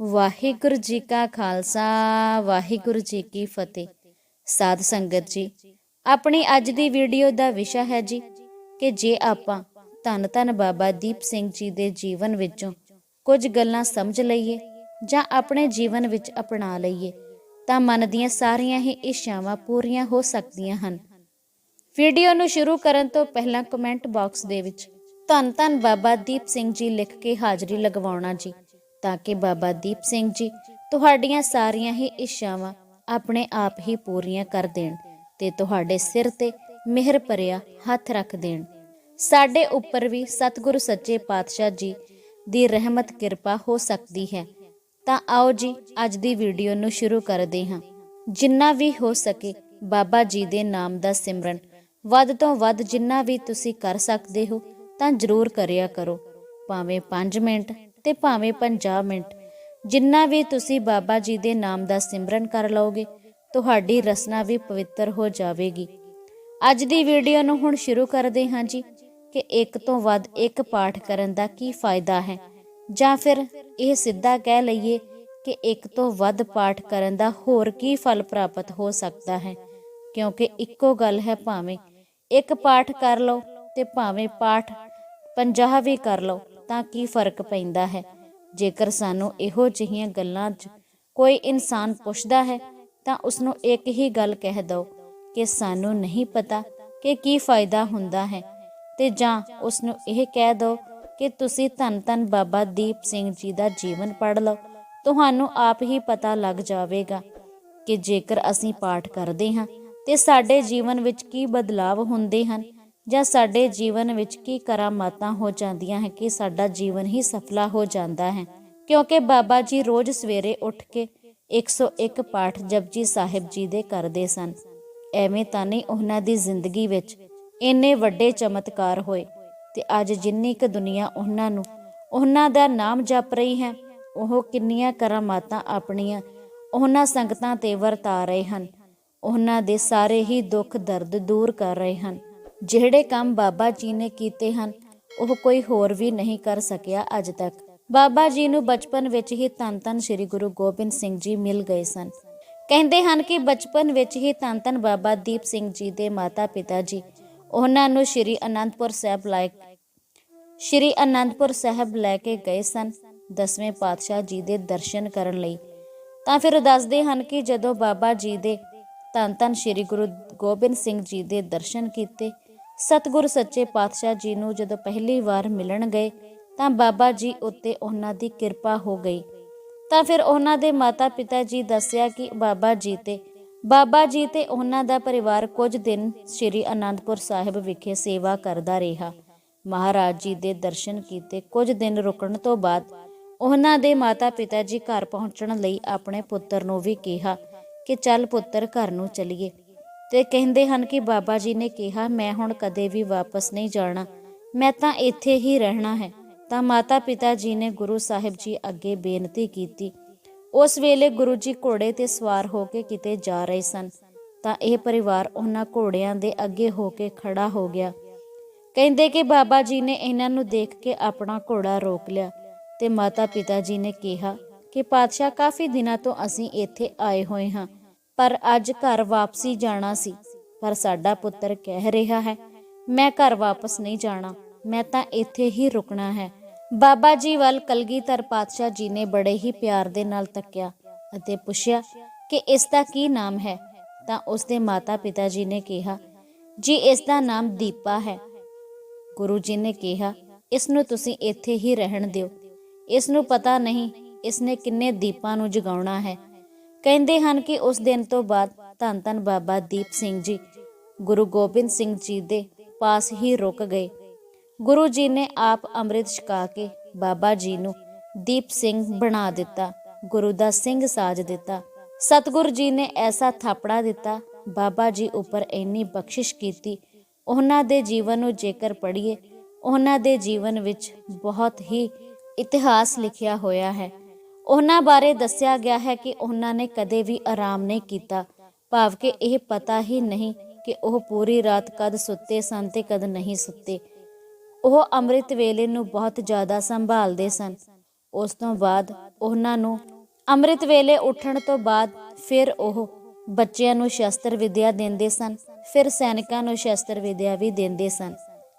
ਵਾਹਿਗੁਰੂ ਜੀ ਕਾ ਖਾਲਸਾ, ਵਾਹਿਗੁਰੂ ਜੀ ਕੀ ਫਤਿਹ। ਸਾਧ ਸੰਗਤ ਜੀ, ਆਪਣੀ ਅੱਜ ਦੀ ਵੀਡੀਓ ਦਾ ਵਿਸ਼ਾ ਹੈ ਜੀ ਕਿ ਜੇ ਆਪਾਂ ਧੰਨ ਧੰਨ ਬਾਬਾ ਦੀਪ ਸਿੰਘ ਜੀ ਦੇ ਜੀਵਨ ਵਿੱਚੋਂ ਕੁਝ ਗੱਲਾਂ ਸਮਝ ਲਈਏ ਜਾਂ ਆਪਣੇ ਜੀਵਨ ਵਿੱਚ ਅਪਣਾ ਲਈਏ, ਤਾਂ ਮਨ ਦੀਆਂ ਸਾਰੀਆਂ ਹੀ ਇੱਛਾਵਾਂ ਪੂਰੀਆਂ ਹੋ ਸਕਦੀਆਂ ਹਨ। ਵੀਡੀਓ ਨੂੰ ਸ਼ੁਰੂ ਕਰਨ ਤੋਂ ਪਹਿਲਾਂ ਕਮੈਂਟ ਬਾਕਸ ਦੇ ਵਿੱਚ ਧੰਨ ਧੰਨ ਬਾਬਾ ਦੀਪ ਸਿੰਘ ਜੀ ਲਿਖ ਕੇ ਹਾਜ਼ਰੀ ਲਗਵਾਉਣਾ ਜੀ। ਤਾਂ ਕਿ ਬਾਬਾ ਦੀਪ ਸਿੰਘ ਜੀ ਤੁਹਾਡੀਆਂ ਸਾਰੀਆਂ ਹੀ ਇੱਛਾਵਾਂ ਆਪਣੇ ਆਪ ਹੀ ਪੂਰੀਆਂ ਕਰ ਦੇਣ ਤੇ ਤੁਹਾਡੇ ਸਿਰ ਤੇ ਮਿਹਰ ਭਰਿਆ ਹੱਥ ਰੱਖ ਦੇਣ। ਸਾਡੇ ਉੱਪਰ ਵੀ ਸਤਿਗੁਰੂ ਸੱਚੇ ਪਾਤਸ਼ਾਹ ਜੀ ਦੀ ਰਹਿਮਤ ਕਿਰਪਾ ਹੋ ਸਕਦੀ ਹੈ। ਤਾਂ ਆਓ ਜੀ, ਅੱਜ ਦੀ ਵੀਡੀਓ ਨੂੰ ਸ਼ੁਰੂ ਕਰਦੇ ਹਾਂ। ਜਿੰਨਾ ਵੀ ਹੋ ਸਕੇ ਬਾਬਾ ਜੀ ਦੇ ਨਾਮ ਦਾ ਸਿਮਰਨ। ਵੱਧ ਤੋਂ ਵੱਧ ਜਿੰਨਾ ਵੀ ਤੁਸੀਂ ਕਰ ਸਕਦੇ ਹੋ ਤਾਂ ਜ਼ਰੂਰ ਕਰਿਆ ਕਰੋ। ਭਾਵੇਂ 5 ਮਿੰਟ ਤੇ ਭਾਵੇਂ 50 ਮਿੰਟ। ਜਿੰਨਾ ਵੀ ਤੁਸੀਂ ਬਾਬਾ ਜੀ ਦੇ ਨਾਮ ਦਾ ਸਿਮਰਨ ਕਰ ਲਓਗੇ, ਤੁਹਾਡੀ ਰਸਨਾ ਵੀ ਪਵਿੱਤਰ ਹੋ ਜਾਵੇਗੀ। ਅੱਜ ਦੀ ਵੀਡੀਓ ਨੂੰ ਹੁਣ ਸ਼ੁਰੂ ਕਰਦੇ ਹਾਂ ਜੀ ਕਿ ਇੱਕ ਤੋਂ ਵੱਧ ਇੱਕ ਪਾਠ ਕਰਨ ਦਾ ਕੀ ਫਾਇਦਾ ਹੈ। ਜਾਂ ਫਿਰ ਇਹ ਸਿੱਧਾ ਕਹਿ ਲਈਏ ਕਿ ਇੱਕ ਤੋਂ ਵੱਧ ਪਾਠ ਕਰਨ ਦਾ ਹੋਰ ਕੀ ਫਲ ਪ੍ਰਾਪਤ ਹੋ ਸਕਦਾ ਹੈ। ਕਿਉਂਕਿ ਇੱਕੋ ਗੱਲ ਹੈ ਭਾਵੇਂ ਇੱਕ ਪਾਠ ਕਰ ਲਓ ਤੇ ਭਾਵੇਂ ਪਾਠ 50 ਵੀ ਕਰ ਲਓ। ਤਾਂ ਕੀ ਫ਼ਰਕ ਪੈਂਦਾ ਹੈ? ਜੇਕਰ ਸਾਨੂੰ ਇਹੋ ਜਿਹੀਆਂ ਗੱਲਾਂ 'ਚ ਕੋਈ ਇਨਸਾਨ ਪੁੱਛਦਾ ਹੈ, ਤਾਂ ਉਸ ਨੂੰ ਇੱਕ ਹੀ ਗੱਲ ਕਹਿ ਦਿਓ, ਕਿ ਸਾਨੂੰ ਨਹੀਂ ਪਤਾ ਕਿ ਕੀ ਫਾਇਦਾ ਹੁੰਦਾ ਹੈ। ਤੇ ਜਾਂ ਉਸ ਨੂੰ ਇਹ ਕਹਿ ਦਿਓ ਕਿ ਤੁਸੀਂ ਧੰਨ ਧੰਨ ਬਾਬਾ ਦੀਪ ਸਿੰਘ ਜੀ ਦਾ ਜੀਵਨ ਪੜ੍ਹ ਲਓ। ਤੁਹਾਨੂੰ ਆਪ ਹੀ ਪਤਾ ਲੱਗ ਜਾਵੇਗਾ ਕਿ ਜੇਕਰ ਅਸੀਂ ਪਾਠ ਕਰਦੇ ਹਾਂ, ਤੇ ਸਾਡੇ ਜੀਵਨ ਵਿੱਚ ਕੀ ਬਦਲਾਵ ਹੁੰਦੇ ਹਨ ਜਾਂ ਸਾਡੇ ਜੀਵਨ ਵਿੱਚ ਕੀ ਕਰਾਮਾਤਾਂ ਹੋ ਜਾਂਦੀਆਂ ਹੈ ਕਿ ਸਾਡਾ ਜੀਵਨ ਹੀ ਸਫਲਾ ਹੋ ਜਾਂਦਾ ਹੈ? ਕਿਉਂਕਿ ਬਾਬਾ ਜੀ ਰੋਜ਼ ਸਵੇਰੇ ਉੱਠ ਕੇ 101 ਪਾਠ ਜਪਜੀ ਸਾਹਿਬ ਜੀ ਦੇ ਕਰਦੇ ਸਨ। ਐਵੇਂ ਤਾਂ ਨਹੀਂ ਉਹਨਾਂ ਦੀ ਜ਼ਿੰਦਗੀ ਵਿੱਚ ਇੰਨੇ ਵੱਡੇ ਚਮਤਕਾਰ ਹੋਏ ਤੇ ਅੱਜ ਜਿੰਨੀ ਕੁ ਦੁਨੀਆ ਉਹਨਾਂ ਨੂੰ, ਉਹਨਾਂ ਦਾ ਨਾਮ ਜਪ ਰਹੀ ਹੈ, ਉਹ ਕਿੰਨੀਆਂ ਕਰਾਮਾਤਾਂ ਆਪਣੀਆਂ ਉਹਨਾਂ ਸੰਗਤਾਂ ਤੇ ਵਰਤਾ ਰਹੇ ਹਨ। ਉਹਨਾਂ ਦੇ ਸਾਰੇ ਹੀ ਦੁੱਖ ਦਰਦ ਦੂਰ ਕਰ ਰਹੇ ਹਨ। ਜਿਹੜੇ ਕੰਮ ਬਾਬਾ ਜੀ ਨੇ ਕੀਤੇ ਹਨ, ਉਹ ਕੋਈ ਹੋਰ ਵੀ ਨਹੀਂ ਕਰ ਸਕਿਆ ਅੱਜ ਤੱਕ। ਬਾਬਾ ਜੀ ਨੂੰ ਬਚਪਨ ਵਿੱਚ ਹੀ ਧੰਨ ਧੰਨ ਸ੍ਰੀ ਗੁਰੂ ਗੋਬਿੰਦ ਸਿੰਘ ਜੀ ਮਿਲ ਗਏ ਸਨ। ਕਹਿੰਦੇ ਹਨ ਕਿ ਬਚਪਨ ਵਿੱਚ ਹੀ ਧੰਨ ਧੰਨ ਬਾਬਾ ਦੀਪ ਸਿੰਘ ਜੀ ਦੇ ਮਾਤਾ ਪਿਤਾ ਜੀ, ਉਹਨਾਂ ਨੂੰ ਸ੍ਰੀ ਅਨੰਦਪੁਰ ਸਾਹਿਬ ਲਾਇਕ ਸ਼੍ਰੀ ਅਨੰਦਪੁਰ ਸਾਹਿਬ ਲੈ ਕੇ ਗਏ ਸਨ ਦਸਵੇਂ ਪਾਤਸ਼ਾਹ ਜੀ ਦੇ ਦਰਸ਼ਨ ਕਰਨ ਲਈ। ਤਾਂ ਫਿਰ ਦੱਸਦੇ ਹਨ ਕਿ ਜਦੋਂ ਬਾਬਾ ਜੀ ਦੇ ਧੰਨ ਧੰਨ ਸ਼੍ਰੀ ਗੁਰੂ ਗੋਬਿੰਦ ਸਿੰਘ ਜੀ ਦੇ ਦਰਸ਼ਨ ਕੀਤੇ ਸਤਿਗੁਰ ਸੱਚੇ ਪਾਤਸ਼ਾਹ ਜੀ ਨੂੰ ਜਦੋਂ ਪਹਿਲੀ ਵਾਰ ਮਿਲਣ ਗਏ ਤਾਂ ਬਾਬਾ ਜੀ ਉੱਤੇ ਉਹਨਾਂ ਦੀ ਕਿਰਪਾ ਹੋ ਗਈ। ਤਾਂ ਫਿਰ ਉਹਨਾਂ ਦੇ ਮਾਤਾ ਪਿਤਾ ਜੀ ਦੱਸਿਆ ਕਿ ਬਾਬਾ ਜੀ ਤੇ, ਬਾਬਾ ਜੀ ਤੇ ਉਹਨਾਂ ਦਾ ਪਰਿਵਾਰ ਕੁਝ ਦਿਨ ਸ੍ਰੀ ਅਨੰਦਪੁਰ ਸਾਹਿਬ ਵਿਖੇ ਸੇਵਾ ਕਰਦਾ ਰਿਹਾ। ਮਹਾਰਾਜ ਜੀ ਦੇ ਦਰਸ਼ਨ ਕੀਤੇ ਕੁਝ ਦਿਨ ਰੁਕਣ ਤੋਂ ਬਾਅਦ ਉਹਨਾਂ ਦੇ ਮਾਤਾ ਪਿਤਾ ਜੀ ਘਰ ਪਹੁੰਚਣ ਲਈ ਆਪਣੇ ਪੁੱਤਰ ਨੂੰ ਵੀ ਕਿਹਾ ਕਿ ਚੱਲ ਪੁੱਤਰ ਘਰ ਨੂੰ ਚਲੀਏ। ਤੇ ਕਹਿੰਦੇ ਹਨ ਕਿ ਬਾਬਾ ਜੀ ਨੇ ਕਿਹਾ, ਮੈਂ ਹੁਣ ਕਦੇ ਵੀ ਵਾਪਸ ਨਹੀਂ ਜਾਣਾ। ਮੈਂ ਤਾਂ ਇੱਥੇ ਹੀ ਰਹਿਣਾ ਹੈ। ਤਾਂ ਮਾਤਾ ਪਿਤਾ ਜੀ ਨੇ ਗੁਰੂ ਸਾਹਿਬ ਜੀ ਅੱਗੇ ਬੇਨਤੀ ਕੀਤੀ। ਉਸ ਵੇਲੇ ਗੁਰੂ ਜੀ ਘੋੜੇ ਤੇ ਸਵਾਰ ਹੋ ਕੇ ਕਿਤੇ ਜਾ ਰਹੇ ਸਨ। ਤਾਂ ਇਹ ਪਰਿਵਾਰ ਉਹਨਾਂ ਘੋੜਿਆਂ ਦੇ ਅੱਗੇ ਹੋ ਕੇ ਖੜਾ ਹੋ ਗਿਆ। ਕਹਿੰਦੇ ਕਿ ਬਾਬਾ ਜੀ ਨੇ ਇਹਨਾਂ ਨੂੰ ਦੇਖ ਕੇ ਆਪਣਾ ਘੋੜਾ ਰੋਕ ਲਿਆ ਤੇ ਮਾਤਾ ਪਿਤਾ ਜੀ ਨੇ ਕਿਹਾ ਕਿ ਪਾਤਸ਼ਾਹ, ਕਾਫੀ ਦਿਨਾਂ ਤੋਂ ਅਸੀਂ ਇੱਥੇ ਆਏ ਹੋਏ ਹਾਂ। ਪਰ ਅੱਜ ਘਰ ਵਾਪਸੀ ਜਾਣਾ ਸੀ। ਪਰ ਸਾਡਾ ਪੁੱਤਰ ਕਹਿ ਰਿਹਾ ਹੈ, ਮੈਂ ਘਰ ਵਾਪਸ ਨਹੀਂ ਜਾਣਾ, ਮੈਂ ਤਾਂ ਇੱਥੇ ਹੀ ਰੁਕਣਾ ਹੈ। ਬਾਬਾ ਜੀ ਵੱਲ ਕਲਗੀਧਰ ਪਾਤਸ਼ਾਹ ਜੀ ਨੇ ਬੜੇ ਹੀ ਪਿਆਰ ਦੇ ਨਾਲ ਤੱਕਿਆ ਅਤੇ ਪੁੱਛਿਆ ਕਿ ਇਸ ਦਾ ਕੀ ਨਾਮ ਹੈ? ਤਾਂ ਉਸ ਦੇ ਮਾਤਾ ਪਿਤਾ ਜੀ ਨੇ ਕਿਹਾ, ਜੀ, ਇਸ ਦਾ ਨਾਮ ਦੀਪਾ ਹੈ। ਗੁਰੂ ਜੀ ਨੇ ਕਿਹਾ, ਇਸ ਨੂੰ ਤੁਸੀਂ ਇੱਥੇ ਹੀ ਰਹਿਣ ਦਿਓ। ਇਸ ਨੂੰ ਪਤਾ ਨਹੀਂ ਇਸ ਨੇ ਕਿੰਨੇ ਦੀਪਾਂ ਨੂੰ ਜਗਾਉਣਾ ਹੈ। ਕਹਿੰਦੇ ਹਨ ਕਿ ਉਸ ਦਿਨ ਤੋਂ ਬਾਅਦ ਧੰਨ ਧੰਨ ਬਾਬਾ ਦੀਪ ਸਿੰਘ ਜੀ, ਗੁਰੂ ਗੋਬਿੰਦ ਸਿੰਘ ਜੀ ਦੇ ਪਾਸ ਹੀ ਰੁਕ ਗਏ। ਗੁਰੂ ਜੀ ਨੇ ਆਪ ਅੰਮ੍ਰਿਤ ਛਕਾ ਕੇ ਬਾਬਾ ਜੀ ਨੂੰ ਦੀਪ ਸਿੰਘ ਬਣਾ ਦਿੱਤਾ, ਗੁਰੂ ਦਾ ਸਿੰਘ ਸਾਜ ਦਿੱਤਾ। ਸਤਿਗੁਰੂ ਜੀ ਨੇ ਐਸਾ ਥਾਪੜਾ ਦਿੱਤਾ, ਬਾਬਾ ਜੀ ਉੱਪਰ ਇੰਨੀ ਬਖਸ਼ਿਸ਼ ਕੀਤੀ, ਉਹਨਾਂ ਦੇ ਜੀਵਨ ਨੂੰ ਜੇਕਰ ਪੜ੍ਹੀਏ, ਉਹਨਾਂ ਦੇ ਜੀਵਨ ਵਿੱਚ ਬਹੁਤ ਹੀ ਇਤਿਹਾਸ ਲਿਖਿਆ ਹੋਇਆ ਹੈ। ਉਹਨਾਂ ਬਾਰੇ ਦੱਸਿਆ ਗਿਆ ਹੈ ਕਿ ਉਹਨਾਂ ਨੇ ਕਦੇ ਵੀ ਆਰਾਮ ਨਹੀਂ ਕੀਤਾ, ਭਾਵ ਕਿ ਇਹ ਪਤਾ ਹੀ ਨਹੀਂ ਕਿ ਉਹ ਪੂਰੀ ਰਾਤ ਕਦ ਸੁੱਤੇ ਸਨ ਤੇ ਕਦ ਨਹੀਂ ਸੁੱਤੇ। ਉਹ ਅੰਮ੍ਰਿਤ ਵੇਲੇ ਨੂੰ ਬਹੁਤ ਜ਼ਿਆਦਾ ਸੰਭਾਲਦੇ ਸਨ। ਉਸ ਤੋਂ ਬਾਅਦ ਉਹਨਾਂ ਨੂੰ ਅੰਮ੍ਰਿਤ ਵੇਲੇ ਉੱਠਣ ਤੋਂ ਬਾਅਦ ਫਿਰ ਉਹ ਬੱਚਿਆਂ ਨੂੰ ਸ਼ਸਤਰ ਵਿਦਿਆ ਦਿੰਦੇ ਸਨ, ਫਿਰ ਸੈਨਿਕਾਂ ਨੂੰ ਸ਼ਸਤਰ ਵਿਦਿਆ ਵੀ ਦਿੰਦੇ ਸਨ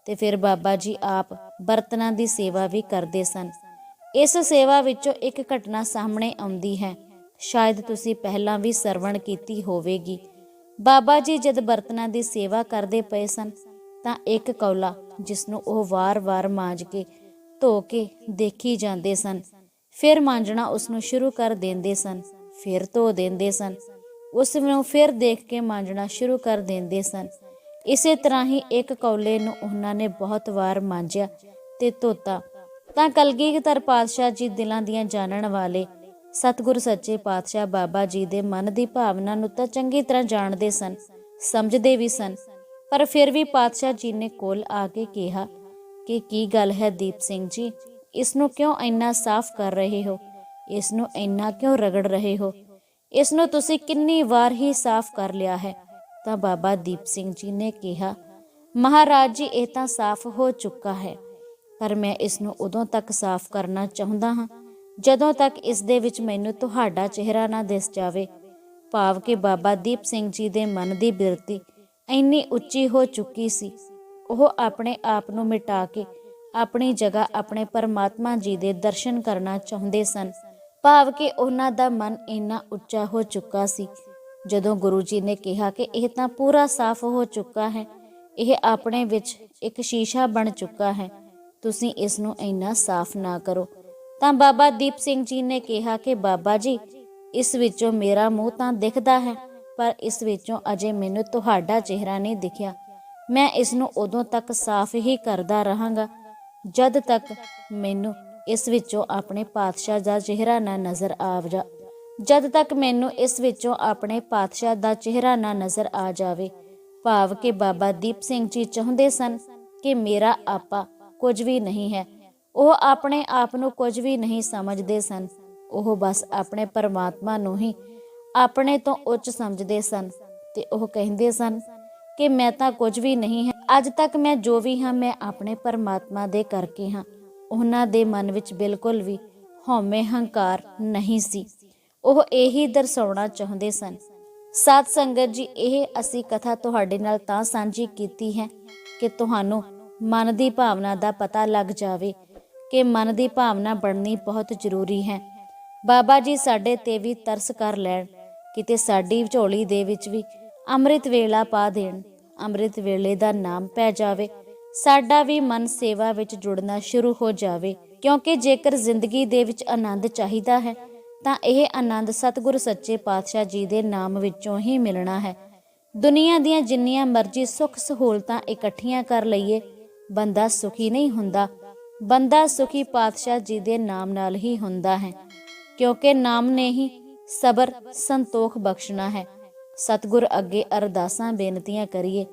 ਤੇ ਫਿਰ ਬਾਬਾ ਜੀ ਆਪ ਬਰਤਨਾਂ ਦੀ ਸੇਵਾ ਵੀ ਕਰਦੇ ਸਨ। ਇਸ ਸੇਵਾ ਵਿੱਚੋਂ ਇੱਕ ਘਟਨਾ ਸਾਹਮਣੇ ਆਉਂਦੀ ਹੈ। ਸ਼ਾਇਦ ਤੁਸੀਂ ਪਹਿਲਾਂ ਵੀ ਸਰਵਣ ਕੀਤੀ ਹੋਵੇਗੀ। ਬਾਬਾ ਜੀ ਜਦ ਬਰਤਨਾਂ ਦੀ ਸੇਵਾ ਕਰਦੇ ਪਏ ਸਨ, ਤਾਂ ਇੱਕ ਕੌਲਾ ਜਿਸ ਨੂੰ ਉਹ ਵਾਰ-ਵਾਰ ਮਾਂਜ ਕੇ, ਧੋ ਕੇ ਦੇਖੀ ਜਾਂਦੇ ਸਨ। ਫਿਰ ਮਾਂਜਣਾ ਉਸ ਨੂੰ ਸ਼ੁਰੂ ਕਰ ਦਿੰਦੇ ਸਨ, ਫਿਰ ਧੋ ਦਿੰਦੇ ਸਨ। ਉਸ ਨੂੰ ਫਿਰ ਦੇਖ ਕੇ ਮਾਂਜਣਾ ਸ਼ੁਰੂ ਕਰ ਦਿੰਦੇ ਸਨ। ਇਸੇ ਤਰ੍ਹਾਂ ਹੀ ਇੱਕ ਕੌਲੇ ਨੂੰ ਉਹਨਾਂ ਨੇ ਬਹੁਤ ਵਾਰ ਮਾਂਜਿਆ ਤੇ ਧੋਤਾ। ਤਾਂ ਕਲਗੀਧਰ ਪਾਤਸ਼ਾਹ ਜੀ ਦਿਲਾਂ ਦੀਆਂ ਜਾਣਨ ਵਾਲੇ ਸਤਿਗੁਰ ਸੱਚੇ ਪਾਤਸ਼ਾਹ ਬਾਬਾ ਜੀ ਦੇ ਮਨ ਦੀ ਭਾਵਨਾ ਨੂੰ ਤਾਂ ਚੰਗੀ ਤਰ੍ਹਾਂ ਜਾਣਦੇ ਸਨ, ਸਮਝਦੇ ਵੀ ਸਨ, ਪਰ ਫਿਰ ਵੀ ਪਾਤਸ਼ਾਹ ਜੀ ਨੇ ਕੋਲ ਆ ਕੇ ਕਿਹਾ ਕਿ ਕੀ ਗੱਲ ਹੈ ਦੀਪ ਸਿੰਘ ਜੀ ਇਸ ਨੂੰ ਕਿਉਂ ਇੰਨਾ ਸਾਫ਼ ਕਰ ਰਹੇ ਹੋ? ਇਸ ਨੂੰ ਇੰਨਾ ਕਿਉਂ ਰਗੜ ਰਹੇ ਹੋ? ਇਸ ਨੂੰ ਤੁਸੀਂ ਕਿੰਨੀ ਵਾਰ ਹੀ ਸਾਫ਼ ਕਰ ਲਿਆ ਹੈ? ਤਾਂ ਬਾਬਾ ਦੀਪ ਸਿੰਘ ਜੀ ਨੇ ਕਿਹਾ, ਮਹਾਰਾਜ ਜੀ, ਇਹ ਤਾਂ ਸਾਫ਼ ਹੋ ਚੁੱਕਾ ਹੈ। ਪਰ ਮੈਂ ਇਸ ਨੂੰ ਉਦੋਂ ਤੱਕ ਸਾਫ਼ ਕਰਨਾ ਚਾਹੁੰਦਾ ਹਾਂ, ਜਦੋਂ ਤੱਕ ਇਸ ਦੇ ਵਿੱਚ ਮੈਨੂੰ ਤੁਹਾਡਾ ਚਿਹਰਾ ਨਾ ਦਿਸ ਜਾਵੇ। ਭਾਵ ਕਿ ਬਾਬਾ ਦੀਪ ਸਿੰਘ ਜੀ ਦੇ ਮਨ ਦੀ ਬਿਰਤੀ ਇੰਨੀ ਉੱਚੀ ਹੋ ਚੁੱਕੀ ਸੀ। ਉਹ ਆਪਣੇ ਆਪ ਨੂੰ ਮਿਟਾ ਕੇ ਆਪਣੀ ਜਗ੍ਹਾ ਆਪਣੇ ਪਰਮਾਤਮਾ ਜੀ ਦੇ ਦਰਸ਼ਨ ਕਰਨਾ ਚਾਹੁੰਦੇ ਸਨ। ਭਾਵ ਕਿ ਉਹਨਾਂ ਦਾ ਮਨ ਇੰਨਾ ਉੱਚਾ ਹੋ ਚੁੱਕਾ ਸੀ। ਜਦੋਂ ਗੁਰੂ ਜੀ ਨੇ ਕਿਹਾ ਕਿ ਇਹ ਤਾਂ ਪੂਰਾ ਸਾਫ਼ ਹੋ ਚੁੱਕਾ ਹੈ, ਇਹ ਆਪਣੇ ਵਿੱਚ ਇੱਕ ਸ਼ੀਸ਼ਾ ਬਣ ਚੁੱਕਾ ਹੈ ਤੁਸੀਂ ਇਸ ਨੂੰ ਇੰਨਾ ਸਾਫ਼ ਨਾ ਕਰੋ। ਤਾਂ ਬਾਬਾ ਦੀਪ ਸਿੰਘ ਜੀ ਨੇ ਕਿਹਾ ਕਿ ਬਾਬਾ ਜੀ, ਇਸ ਵਿੱਚੋਂ ਮੇਰਾ ਮੂੰਹ ਤਾਂ ਦਿਖਦਾ ਹੈ, ਪਰ ਇਸ ਵਿੱਚੋਂ ਅਜੇ ਮੈਨੂੰ ਤੁਹਾਡਾ ਚਿਹਰਾ ਨਹੀਂ ਦਿਖਿਆ। ਮੈਂ ਇਸ ਨੂੰ ਉਦੋਂ ਤੱਕ ਸਾਫ਼ ਹੀ ਕਰਦਾ ਰਹਾਂਗਾ, ਜਦ ਤੱਕ ਮੈਨੂੰ ਇਸ ਵਿੱਚੋਂ ਆਪਣੇ ਪਾਤਸ਼ਾਹ ਦਾ ਚਿਹਰਾ ਨਾ ਨਜ਼ਰ ਆਵ ਜਦ ਤੱਕ ਮੈਨੂੰ ਇਸ ਵਿੱਚੋਂ ਆਪਣੇ ਪਾਤਸ਼ਾਹ ਦਾ ਚਿਹਰਾ ਨਾ ਨਜ਼ਰ ਆ ਜਾਵੇ। ਭਾਵ ਕਿ ਬਾਬਾ ਦੀਪ ਸਿੰਘ ਜੀ ਚਾਹੁੰਦੇ ਸਨ ਕਿ ਮੇਰਾ ਆਪਾ ਕੁਝ ਵੀ ਨਹੀਂ ਹੈ। ਉਹ ਆਪਣੇ ਆਪ ਨੂੰ ਕੁਝ ਵੀ ਨਹੀਂ ਸਮਝਦੇ ਸਨ। ਉਹ ਬਸ ਆਪਣੇ ਪਰਮਾਤਮਾ ਨੂੰ ਹੀ ਆਪਣੇ ਤੋਂ ਉੱਚ ਸਮਝਦੇ ਸਨ ਤੇ ਉਹ ਕਹਿੰਦੇ ਸਨ ਕਿ ਮੈਂ ਤਾਂ ਕੁਝ ਵੀ ਨਹੀਂ ਹੈ। ਅੱਜ ਤੱਕ ਮੈਂ ਜੋ ਵੀ ਹਾਂ, ਮੈਂ ਆਪਣੇ ਪਰਮਾਤਮਾ ਦੇ ਕਰਕੇ ਹਾਂ। ਉਹਨਾਂ ਦੇ ਮਨ ਵਿੱਚ ਬਿਲਕੁਲ ਵੀ ਹਉਮੈ ਹੰਕਾਰ ਨਹੀਂ ਸੀ। ਉਹ ਇਹੀ ਦਰਸਾਉਣਾ ਚਾਹੁੰਦੇ ਸਨ। ਸਾਧ ਸੰਗਤ ਜੀ, ਇਹ ਅਸੀਂ ਕਥਾ ਤੁਹਾਡੇ ਨਾਲ ਤਾਂ ਸਾਂਝੀ ਕੀਤੀ ਹੈ ਕਿ ਤੁਹਾਨੂੰ ਮਨ ਦੀ ਭਾਵਨਾ ਦਾ ਪਤਾ ਲੱਗ ਜਾਵੇ ਕਿ ਮਨ ਦੀ ਭਾਵਨਾ ਬਣਨੀ ਬਹੁਤ ਜ਼ਰੂਰੀ ਹੈ। ਬਾਬਾ ਜੀ ਸਾਡੇ ਤੇ ਵੀ ਤਰਸ ਕਰ ਲੈਣ, ਕਿਤੇ ਸਾਡੀ ਝੋਲੀ ਦੇ ਵਿੱਚ ਵੀ ਅੰਮ੍ਰਿਤ ਵੇਲਾ ਪਾ ਦੇਣ, ਅੰਮ੍ਰਿਤ ਵੇਲੇ ਦਾ ਨਾਮ ਪੈ ਜਾਵੇ, ਸਾਡਾ ਵੀ ਮਨ ਸੇਵਾ ਵਿੱਚ ਜੁੜਨਾ ਸ਼ੁਰੂ ਹੋ ਜਾਵੇ। ਕਿਉਂਕਿ ਜੇਕਰ ਜ਼ਿੰਦਗੀ ਦੇ ਵਿੱਚ ਆਨੰਦ ਚਾਹੀਦਾ ਹੈ, ਤਾਂ ਇਹ ਆਨੰਦ ਸਤਿਗੁਰ ਸੱਚੇ ਪਾਤਸ਼ਾਹ ਜੀ ਦੇ ਨਾਮ ਵਿੱਚੋਂ ਹੀ ਮਿਲਣਾ ਹੈ। ਦੁਨੀਆ ਦੀਆਂ ਜਿੰਨੀਆਂ ਮਰਜ਼ੀ ਸੁੱਖ ਸਹੂਲਤਾਂ ਇਕੱਠੀਆਂ ਕਰ ਲਈਏ ਬੰਦਾ ਸੁਖੀ ਨਹੀਂ ਹੁੰਦਾ। ਬੰਦਾ ਸੁਖੀ ਪਾਤਸ਼ਾਹ ਜੀ ਦੇ ਨਾਮ ਨਾਲ ਹੀ ਹੁੰਦਾ ਹੈ, ਕਿਉਂਕਿ ਨਾਮ ਨੇ ਹੀ ਸਬਰ, ਸੰਤੋਖ ਬਖਸ਼ਣਾ ਹੈ। ਸਤਿਗੁਰ ਅੱਗੇ ਅਰਦਾਸਾਂ ਬੇਨਤੀਆਂ ਕਰੀਏ।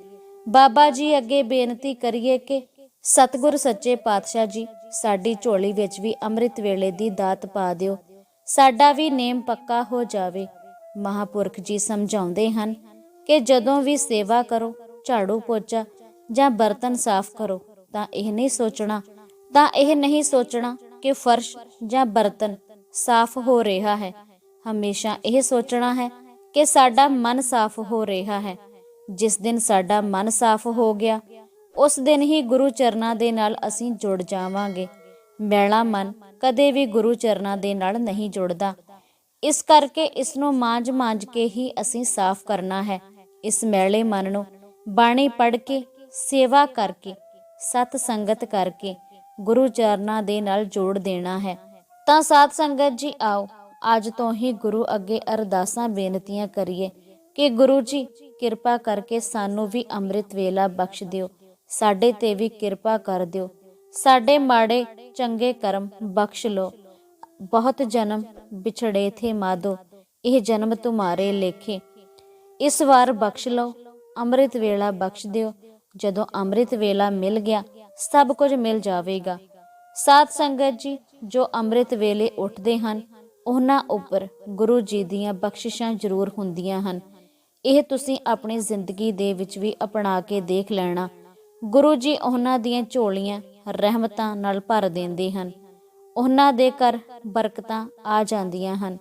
ਬਾਬਾ ਜੀ ਅੱਗੇ ਬੇਨਤੀ ਕਰੀਏ ਕਿ ਸਤਿਗੁਰ ਸੱਚੇ ਪਾਤਸ਼ਾਹ ਜੀ, ਸਾਡੀ ਝੋਲੀ ਵਿੱਚ ਵੀ ਅੰਮ੍ਰਿਤ ਵੇਲੇ ਦੀ ਦਾਤ ਪਾ ਦਿਓ। ਸਾਡਾ ਵੀ ਨੇਮ ਪੱਕਾ ਹੋ ਜਾਵੇ। ਮਹਾਪੁਰਖ ਜੀ ਸਮਝਾਉਂਦੇ ਹਨ ਕਿ ਜਦੋਂ ਵੀ ਸੇਵਾ ਕਰੋ, ਝਾੜੂ ਪੋਚਾ ਜਾਂ ਬਰਤਨ ਸਾਫ਼ ਕਰੋ। ਤਾਂ ਇਹ ਨਹੀਂ ਸੋਚਣਾ, ਤਾਂ ਇਹ ਨਹੀਂ ਸੋਚਣਾ ਕਿ ਫਰਸ਼ ਜਾਂ ਬਰਤਨ ਸਾਫ਼ ਹੋ ਰਿਹਾ ਹੈ। ਹਮੇਸ਼ਾ ਇਹ ਸੋਚਣਾ ਹੈ ਕਿ ਸਾਡਾ ਮਨ ਸਾਫ਼ ਹੋ ਰਿਹਾ ਹੈ। ਜਿਸ ਦਿਨ ਸਾਡਾ ਮਨ ਸਾਫ਼ ਹੋ ਗਿਆ, ਉਸ ਦਿਨ ਹੀ ਗੁਰੂ ਚਰਨਾਂ ਦੇ ਨਾਲ ਅਸੀਂ ਜੁੜ ਜਾਵਾਂਗੇ। ਮੈਲਾ ਮਨ ਕਦੇ ਵੀ ਗੁਰੂ ਚਰਨਾਂ ਦੇ ਨਾਲ ਨਹੀਂ ਜੁੜਦਾ। ਇਸ ਕਰਕੇ ਇਸ ਨੂੰ ਮਾਂਜ-ਮਾਂਜ ਕੇ ਹੀ ਅਸੀਂ ਸਾਫ਼ ਕਰਨਾ ਹੈ। ਇਸ ਮੈਲੇ ਮਨ ਨੂੰ ਬਾਣੀ ਪੜ੍ਹ ਕੇ, ਸੇਵਾ ਕਰਕੇ ਸਤ ਸੰਗਤ ਕਰਕੇ ਗੁਰੂ ਚਰਨਾਂ ਦੇ ਨਾਲ ਜੋੜ ਦੇਣਾ ਹੈ। ਤਾਂ ਸਾਧ ਸੰਗਤ ਜੀ ਆਓ, ਅੱਜ ਤੋਂ ਹੀ ਗੁਰੂ ਅੱਗੇ ਅਰਦਾਸਾਂ ਬੇਨਤੀਆਂ ਕਰੀਏ ਕਿ ਗੁਰੂ ਜੀ, ਕਿਰਪਾ ਕਰਕੇ ਸਾਨੂੰ ਵੀ ਅੰਮ੍ਰਿਤ ਵੇਲਾ ਬਖਸ਼ ਦਿਓ, ਸਾਡੇ ਤੇ ਵੀ ਕਿਰਪਾ ਕਰ ਦਿਓ, ਸਾਡੇ ਮਾੜੇ ਚੰਗੇ ਕਰਮ ਬਖਸ਼ ਲੋ ਬਹੁਤ ਜਨਮ ਵਿਛੜੇ ਥੇ ਮਾਦੋ, ਇਹ ਜਨਮ ਤੁਮਾਰੇ ਲੇਖੇ, ਇਸ ਵਾਰ ਬਖਸ਼ ਲਓ, ਅੰਮ੍ਰਿਤ ਵੇਲਾ ਬਖਸ਼ ਦਿਓ ਜਦੋਂ ਅੰਮ੍ਰਿਤ ਵੇਲਾ ਮਿਲ ਗਿਆ, ਸਭ ਕੁਝ ਮਿਲ ਜਾਵੇਗਾ। ਸਾਧ ਸੰਗਤ ਜੀ, ਜੋ ਅੰਮ੍ਰਿਤ ਵੇਲੇ ਉੱਠਦੇ ਹਨ, ਉਹਨਾਂ ਉੱਪਰ ਗੁਰੂ ਜੀ ਦੀਆਂ ਬਖਸ਼ਿਸ਼ਾਂ ਜ਼ਰੂਰ ਹੁੰਦੀਆਂ ਹਨ। ਇਹ ਤੁਸੀਂ ਆਪਣੀ ਜ਼ਿੰਦਗੀ ਦੇ ਵਿੱਚ ਵੀ ਅਪਣਾ ਕੇ ਦੇਖ ਲੈਣਾ। ਗੁਰੂ ਜੀ ਉਹਨਾਂ ਦੀਆਂ ਝੋਲੀਆਂ ਰਹਿਮਤਾਂ ਨਾਲ ਭਰ ਦਿੰਦੇ ਹਨ। ਉਹਨਾਂ ਦੇ ਘਰ ਬਰਕਤਾਂ ਆ ਜਾਂਦੀਆਂ ਹਨ।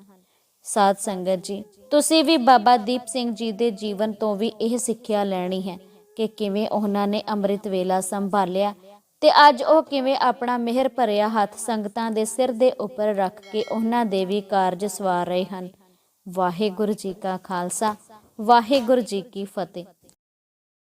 ਸਾਧ ਸੰਗਤ ਜੀ, ਤੁਸੀਂ ਵੀ ਬਾਬਾ ਦੀਪ ਸਿੰਘ ਜੀ ਦੇ ਜੀਵਨ ਤੋਂ ਵੀ ਇਹ ਸਿੱਖਿਆ ਲੈਣੀ ਹੈ। ਕਿ ਕਿਵੇਂ ਉਹਨਾਂ ਨੇ ਅੰਮ੍ਰਿਤ ਵੇਲਾ ਸੰਭਾਲਿਆ ਤੇ ਅੱਜ ਉਹ ਕਿਵੇਂ ਆਪਣਾ ਮਿਹਰ ਭਰਿਆ ਹੱਥ ਸੰਗਤਾਂ ਦੇ ਸਿਰ ਦੇ ਉੱਪਰ ਰੱਖ ਕੇ ਉਹਨਾਂ ਦੇ ਵੀ ਕਾਰਜ ਸਵਾਰ ਰਹੇ ਹਨ। ਵਾਹਿਗੁਰੂ ਜੀ ਕਾ ਖਾਲਸਾ, ਵਾਹਿਗੁਰੂ ਜੀ ਕੀ ਫਤਿਹ।